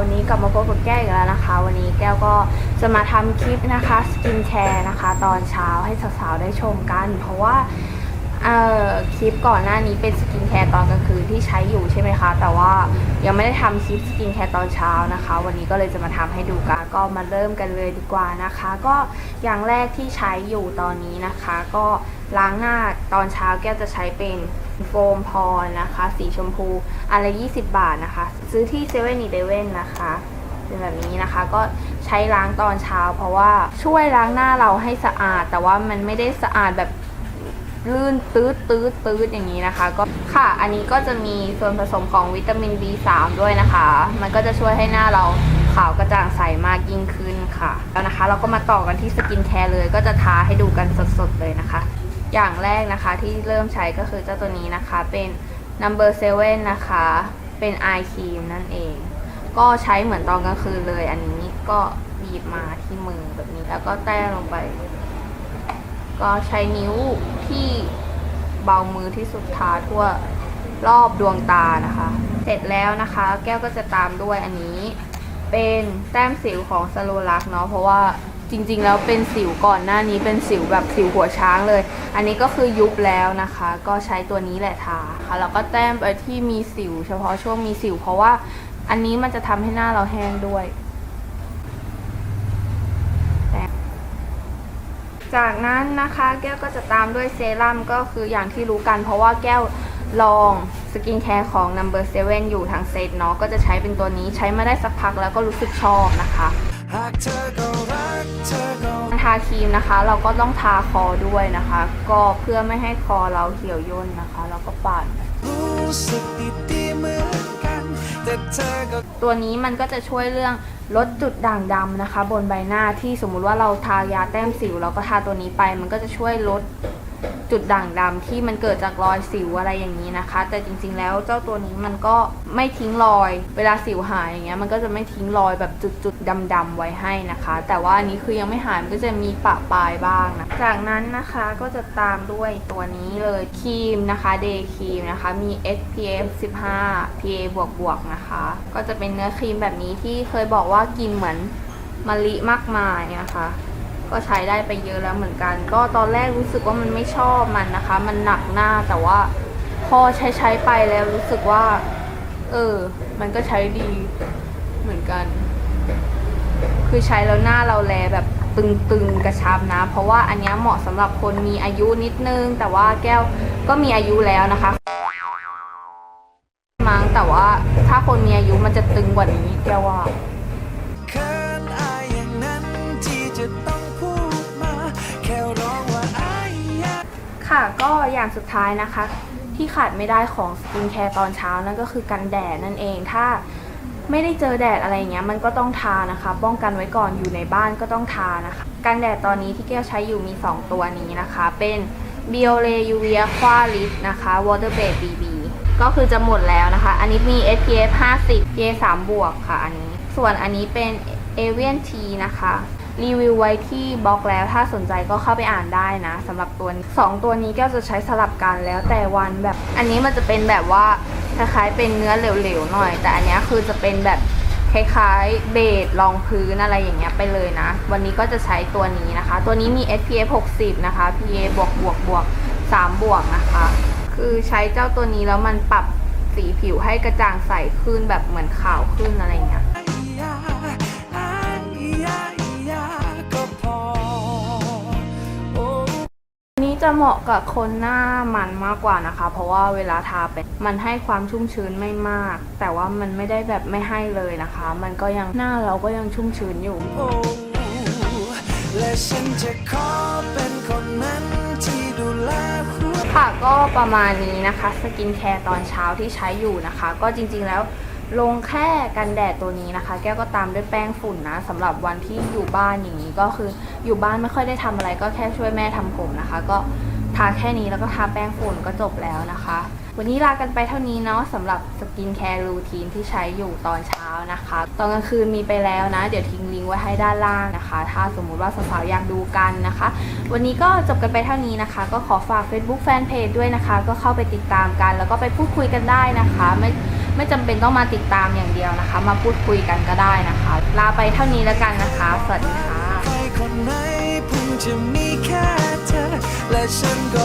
วันนี้กลับมาพบกับแก้วอีกแล้วนะคะ วันนี้แก้วก็จะมาทำคลิปนะคะสกินแคร์นะคะ ตอนเช้าให้สาวๆได้ชมกัน เพราะว่า เอ่อคลิปก่อนหน้านี้เป็นสกินแคร์ตอนกลางคืนที่ใช้อยู่ใช่ไหมคะ แต่ว่ายังไม่ได้ทำคลิปสกินแคร์ตอนเช้านะคะ วันนี้ก็เลยจะมาทำให้ดูกันก็มาเริ่มกันเลยดีกว่านะคะ ก็อย่างแรกที่ใช้อยู่ตอนนี้นะคะ ก็ล้างหน้าตอนเช้าแก้วจะใช้เป็นโฟมพรนะคะ สีชมพูอันละ20 บาทนะคะ ซื้อที่เซเว่นอีเดเว่นนะคะเป็นแบบนี้นะคะก็ใช้ล้างตอนเช้า เพราะว่าช่วยล้างหน้าเราให้สะอาด แต่ว่ามันไม่ได้สะอาดแบบ ลื่นตืดตืดตืดอย่างนี้นะคะ ก็ค่ะ อันนี้ก็จะมีส่วนผสมของวิตามิน B3 ด้วยนะคะ มันก็จะช่วยให้หน้าเราขาวกระจ่างใสมากยิ่งขึ้นค่ะ แล้วนะคะ เราก็มาต่อกันที่สกินแคร์เลย ก็จะทาให้ดูกันสดๆเลยนะคะ อย่างแรกนะคะที่เริ่มใช้ก็คือเจ้าตัวนี้นะคะ เป็น number 7นะคะ เป็นไอครีมนั่นเอง ก็ใช้เหมือนตอนกลางคืนเลย อันนี้ก็บีบมาที่มือแบบนี้ แล้วก็แต้ลงไป ก็ใช้นิ้วที่เบามือที่สุดทาทั่วรอบดวงตานะคะ เสร็จแล้วนะคะ แก้วก็จะตามด้วยอันนี้ เป็นแต้มสิวของสโลลักเนาะเพราะว่าจริงๆ แล้วเป็นสิวก่อนหน้านี้เป็นสิวแบบสิวหัวช้างเลย อันนี้ก็คือยุบแล้วนะคะ ก็ใช้ตัวนี้แหละทาค่ะแล้วก็แต้มไปที่มีสิว เฉพาะช่วงมีสิว เพราะว่าอันนี้มันจะทำให้หน้าเราแห้งด้วยแต้ม จากนั้นนะคะแก้วก็จะตามด้วยเซรั่มก็คืออย่างที่รู้กัน เพราะว่าแก้วลองสกินแคร์ของ Number 7 อยู่ทางเซตเนาะก็จะใช้เป็นตัวนี้ใช้มาได้สักพักแล้วก็รู้สึกชอบนะคะหากเธอก็รักเธอก็ทาครีมนะคะ เราก็ต้องทาคอด้วยนะคะ ก็เพื่อไม่ให้คอเราเหี่ยวย่นนะคะ แล้วก็ปาดรู้สึกดีๆเหมือนกันแต่เธอก็ตัวนี้มันก็จะช่วยเรื่อง ลดจุดด่างดำนะคะ บนใบหน้าที่สมมุติว่าเราทายาแต้มสิวเราก็ทาตัวนี้ไป มันก็จะช่วยลด จุดด่างดำที่มันเกิดจากรอยสิวอะไรอย่างนี้นะคะ แต่จริงๆแล้วเจ้าตัวนี้มันก็ไม่ทิ้งรอย เวลาสิวหายอย่างเงี้ยมันก็จะไม่ทิ้งรอยแบบจุดๆดำๆไว้ให้นะคะ แต่ว่าอันนี้คือยังไม่หายมันก็จะมีปะปลายบ้างนะจากนั้นนะคะก็จะตามด้วยตัวนี้เลยครีมนะคะเดย์ครีมนะคะมี SPF 15 PA บวกบวกๆนะคะ ก็จะเป็นเนื้อครีมแบบนี้ที่เคยบอกว่ากินเหมือนมะลิมากมายนะคะ ก็ใช้ได้ไปเยอะแล้วเหมือนกัน ก็ตอนแรกรู้สึกว่ามันไม่ชอบมันนะคะ มันหนักหน้าแต่ว่าพอใช้ใช้ไปแล้วรู้สึกว่า เออ มันก็ใช้ดีเหมือนกัน คือใช้แล้วหน้าเราแลแบบตึงๆกระชับนะ เพราะว่าอันนี้เหมาะสำหรับคนมีอายุนิดนึง แต่ว่าแก้วก็มีอายุแล้วนะคะมั้งแต่ว่าถ้าคนมีอายุมันจะตึงกว่านี้แก้วว่า ค่ะก็อย่างสุดท้ายนะคะ ที่ขาดไม่ได้ของสกินแคร์ตอนเช้านั่นก็คือกันแดดนั่นเองถ้าไม่ได้เจอแดดอะไรเงี้ยมันก็ต้องทานะคะ ป้องกันไว้ก่อนอยู่ในบ้านก็ต้องทานะคะกันแดดตอนนี้ที่แก้วใช้อยู่มี 2 ตัวนี้นะคะ เป็น Biore UV Aqua Lip นะคะ Water Base BB ก็คือจะหมดแล้วนะคะ อันนี้มี SPF 50 PA 3บวกค่ะอันนี้ ส่วนอันนี้เป็น Avian T นะคะ รีวิวไว้ที่บล็อกแล้ว ถ้าสนใจก็เข้าไปอ่านได้นะสำหรับตัวนี้สองตัวนี้แก้วจะใช้สลับกันแล้วแต่วันแบบ อันนี้มันจะเป็นแบบว่าคล้ายๆเป็นเนื้อเหลวๆหน่อย แต่อันนี้คือจะเป็นแบบคล้ายๆเบสรองพื้นอะไรอย่างเงี้ยไปเลยนะ วันนี้ก็จะใช้ตัวนี้นะคะ ตัวนี้มี SPF 60 นะคะ PA บวกบวกบวก3บวกนะคะ คือใช้เจ้าตัวนี้แล้วมันปรับสีผิวให้กระจ่างใสขึ้นแบบเหมือนขาวขึ้นอะไรอย่างเงี้ย จะเหมาะกับคนหน้ามันมากกว่านะคะ เพราะว่าเวลาทาไปมันให้ความชุ่มชื้นไม่มาก แต่ว่ามันไม่ได้แบบไม่ให้เลยนะคะ มันก็ยังหน้าเราก็ยังชุ่มชื้นอยู่และฉันจะขอเป็นคนนั้นที่ดูแลค่ะก็ประมาณนี้นะคะ สกินแคร์ตอนเช้าที่ใช้อยู่นะคะ ก็จริงๆแล้ว ลงแค่กันแดดตัวนี้นะคะ แก้วก็ตามด้วยแป้งฝุ่นนะสำหรับวันที่อยู่บ้านอย่างนี้ก็คืออยู่บ้านไม่ค่อยได้ทำอะไรก็แค่ช่วยแม่ทำผมนะคะ ก็ทาแค่นี้แล้วก็ทาแป้งฝุ่นก็จบแล้วนะคะ วันนี้ลากันไปเท่านี้เนาะสำหรับสกินแคร์รูทีนที่ใช้อยู่ตอนเช้านะคะ ตอนกลางคืนมีไปแล้วนะ เดี๋ยวทิ้งลิงก์ไว้ให้ด้านล่างนะคะ ถ้าสมมุติว่าสาวๆอยากดูกันนะคะ วันนี้ก็จบกันไปเท่านี้นะคะ ก็ขอฝาก Facebook Fanpage ด้วยนะคะ ก็เข้าไปติดตามกัน แล้วก็ไปพูดคุยกันได้นะคะไม่ ไม่จำเป็นต้องมาติดตามอย่างเดียวนะคะ มาพูดคุยกันก็ได้นะคะ ลาไปเท่านี้แล้วกันนะคะ สวัสดีค่ะและฉันก็